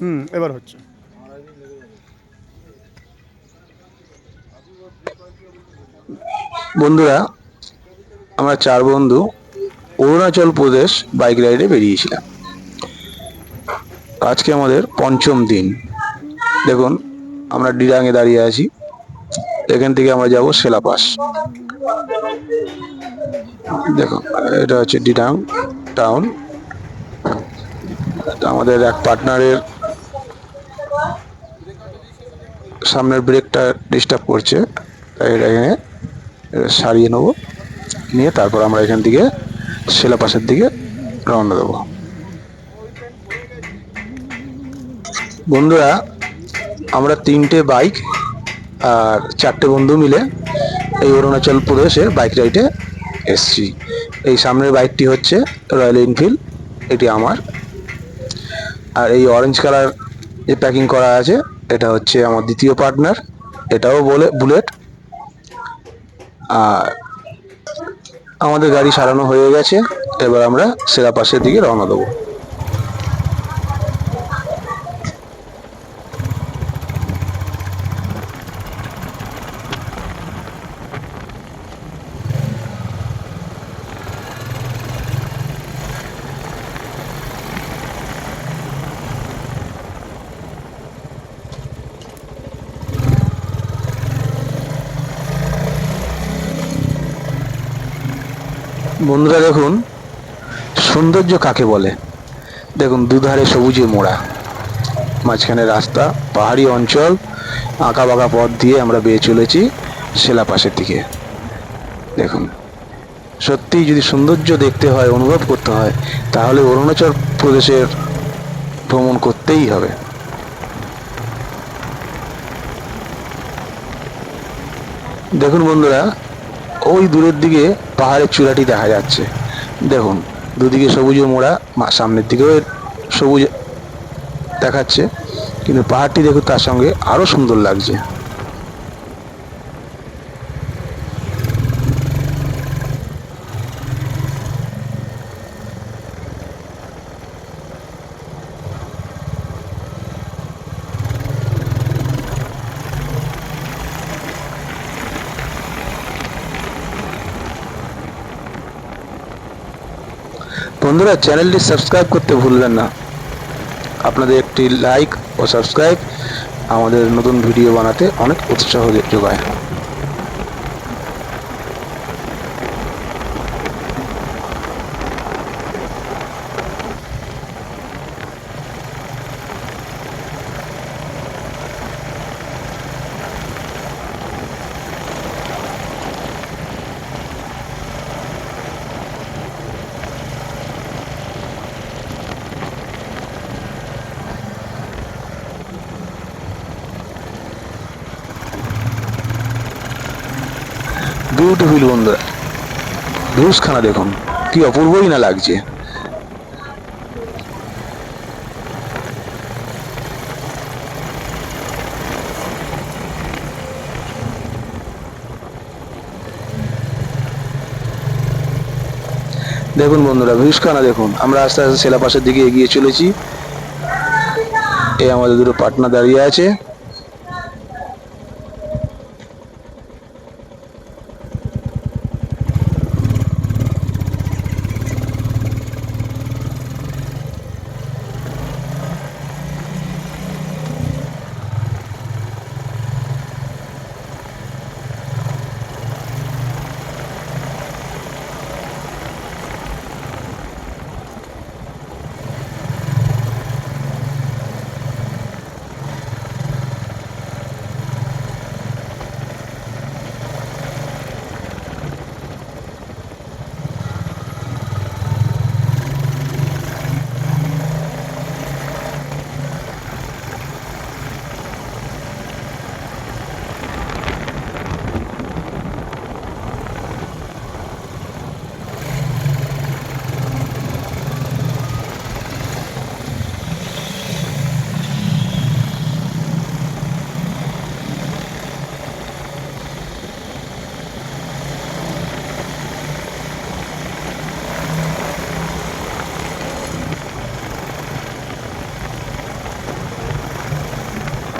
হুম, এবার হচ্ছে। বন্ধুরা, আমরা চার বন্ধু অরুণাচল প্রদেশ বাইক রাইডে বেরিয়েছিলাম। আজকে আমাদের পঞ্চম দিন। দেখুন, আমরা ডিরাঙে দাঁড়িয়ে আছি। এখান থেকে আমরা যাব সেলাপাস। দেখো, এটা হচ্ছে ডিরাং টাউন। আমাদের এক পার্টনারের সামনের ব্রেকটা ডিস্টার্ব করছে, তাই এটা এখানে সারিয়ে নেব, নিয়ে তারপর আমরা এখান থেকে সেলাপাশের দিকে রওনা দেবো। বন্ধুরা, আমরা তিনটে বাইক আর চারটে বন্ধু মিলে এই অরুণাচল প্রদেশে বাইক রাইডে এসছি। এই সামনের বাইকটি হচ্ছে রয়্যাল এনফিল্ড এটি আমার। আর এই অরেঞ্জ কালার যে প্যাকিং করা আছে, এটা হচ্ছে আমার দ্বিতীয় পার্টনার এটাও বলে বুলেট আর আমাদের গাড়ি সারানো হয়ে গেছে, এবার আমরা সেরা পাশের দিকে রওনা দেবো। বন্ধুরা দেখুন, সৌন্দর্য কাকে বলে? দেখুন, দুধারে সবুজে মোড়া। মাঝখানে রাস্তা, পাহাড়ি অঞ্চল আঁকা বাঁকা পথ দিয়ে আমরা বেয়ে চলেছি সেলাপাশের দিকে। দেখুন, সত্যিই যদি সৌন্দর্য দেখতে হয়, অনুভব করতে হয়, তাহলে অরুণাচল প্রদেশের ভ্রমণ করতেই হবে। দেখুন বন্ধুরা ওই দূরের দিকে পাহাড়ের চূড়াটি দেখা যাচ্ছে। দেখুন, দুদিকে সবুজে মোড়া সামনের দিকেও সবুজ দেখাচ্ছে, কিন্তু পাহাড়টি দেখুন তার সঙ্গে আরও সুন্দর লাগছে। বন্ধুরা, চ্যানেলটি সাবস্ক্রাইব করতে ভুলবেন না। আপনাদের একটি লাইক ও সাবস্ক্রাইব আমাদের নতুন ভিডিও বানাতে অনেক উৎসাহ যোগায়। বিউটিফুল বন্ধুরা। ভিউসখানা দেখুন, কি অপূর্বই না লাগছে। দেখুন বন্ধুরা ভিউসখানা দেখুন, আমরা আস্তে আস্তে সেলাপাশের দিকে এগিয়ে চলেছি। এ আমাদের দুটো পাটনা দাঁড়িয়ে আছে।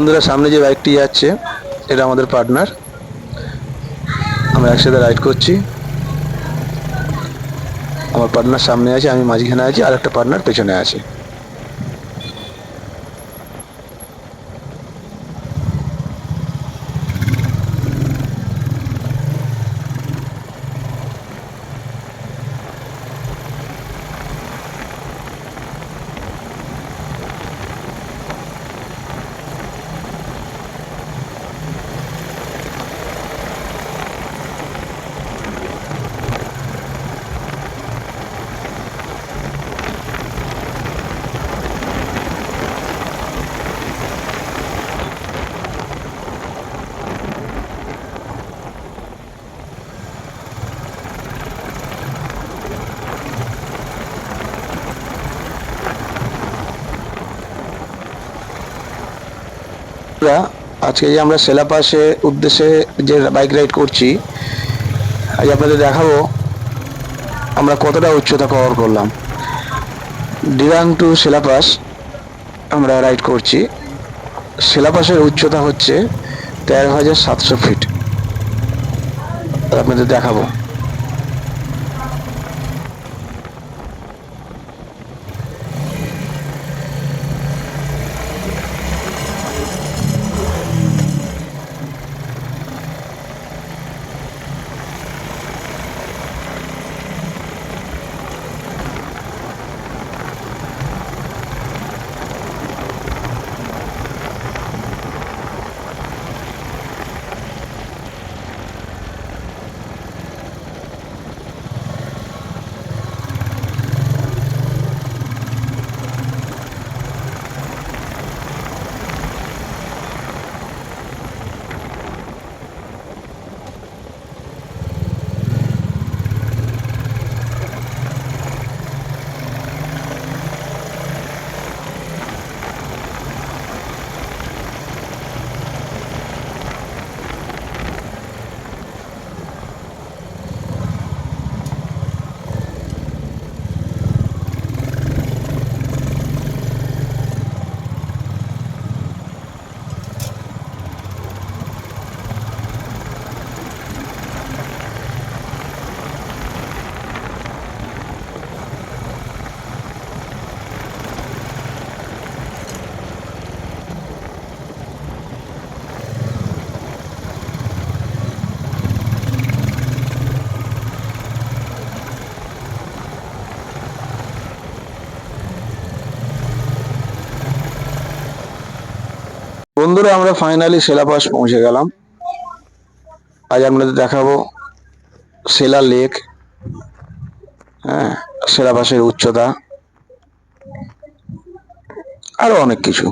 বন্ধুরা, সামনে যে বাইকটি যাচ্ছে, এটা আমাদের পার্টনার। আমরা একসাথে রাইড করছি। আমার পার্টনার সামনে আছে, আমি মাঝখানে আছি আর একটা পার্টনার পেছনে আছে। আজকে যে আমরা সেলাপাসে উদ্দেশ্যে যে বাইক রাইড করছি আজ আপনাদের দেখাবো, আমরা কতটা উচ্চতা কভার করলাম। ডিরাং টু সেলাপাস আমরা রাইড করছি। সেলাপাসের উচ্চতা হচ্ছে তেরো হাজার সাতশো ফিট। আপনাদের দেখাবো। বন্ধুরা, আমরা ফাইনালি সেলাপাস পৌঁছে গেলাম। আজ আপনাদের দেখাবো সেলা লেক হ্যাঁ সেলাপাসের উচ্চতা, আরও অনেক কিছু।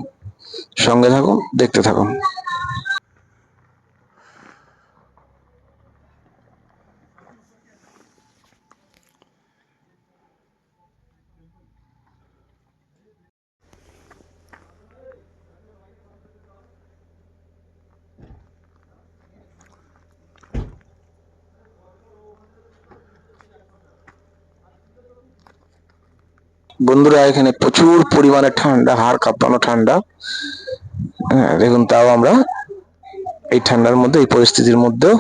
সঙ্গে থাকুন, দেখতে থাকুন। বন্ধুরা এখানে প্রচুর পরিমাণে ঠান্ডা হাড় কাঁপানো ঠান্ডা। হ্যাঁ দেখুন তাও আমরা এই ঠান্ডার মধ্যে এই পরিস্থিতির মধ্যেও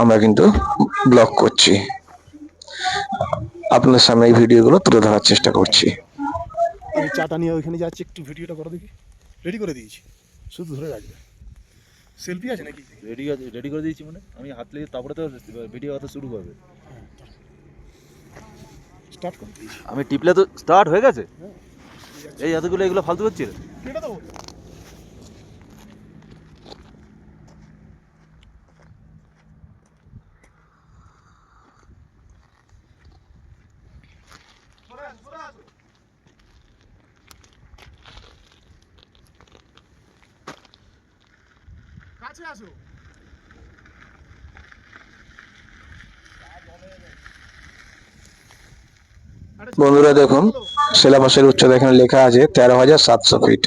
আমরা কিন্তু ব্লগ করছি। আপনাদের সামনে এই ভিডিওগুলো তুলে ধরার চেষ্টা করছি। আমি চাটা নিয়ে ওইখানে যাচ্ছি একটু ভিডিওটা করো দেখি। রেডি করে দিয়েছি। শুধু ধরে রাখবে। সেলফি আছে নাকি? রেডি রেডি করে দিয়েছি মানে। আমি হাত লেগে তারপরে তো ভিডিও কথা শুরু হবে স্টার্ট করে আমি টিপলে তো স্টার্ট হয়ে গেছে? এই এতগুলো এগুলো ফালতু হচ্ছে? রে। কেটে কাছে আসো। বন্ধুরা দেখুন সিলেবাসের উচ্চতা এখানে লেখা আছে তেরো হাজার সাতশো ফিট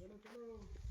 Hello, hello.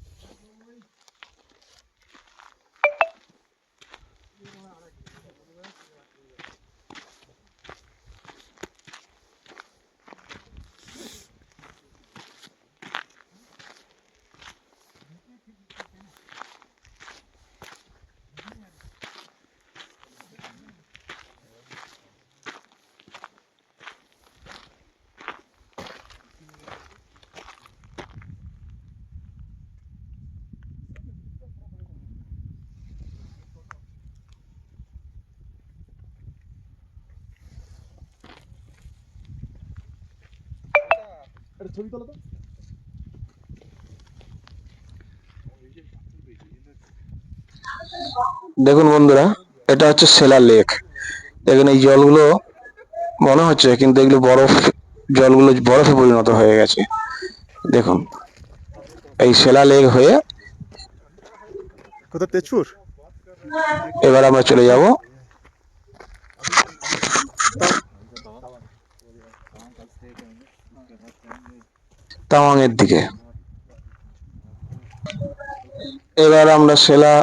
ছবি তোলো তো। দেখুন বন্ধুরা এটা হচ্ছে সেলা লেক। দেখুন এই জলগুলো মনে হচ্ছে কিন্তু এগুলো বরফ জলগুলো বরফে পরিণত হয়ে গেছে। দেখুন এই সেলা লেক হয়ে কোথায়? তেজপুর? এবার আমরা চলে যাব। তাওয়াংয়ের দিকে। এবার আমরা সেলা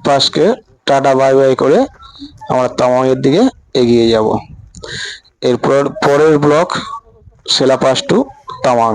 পাসকে টাটা, বাই বাই করে আমরা তাওয়াংয়ের দিকে এগিয়ে যাব। এরপর পরের block Sela pass to Tawang.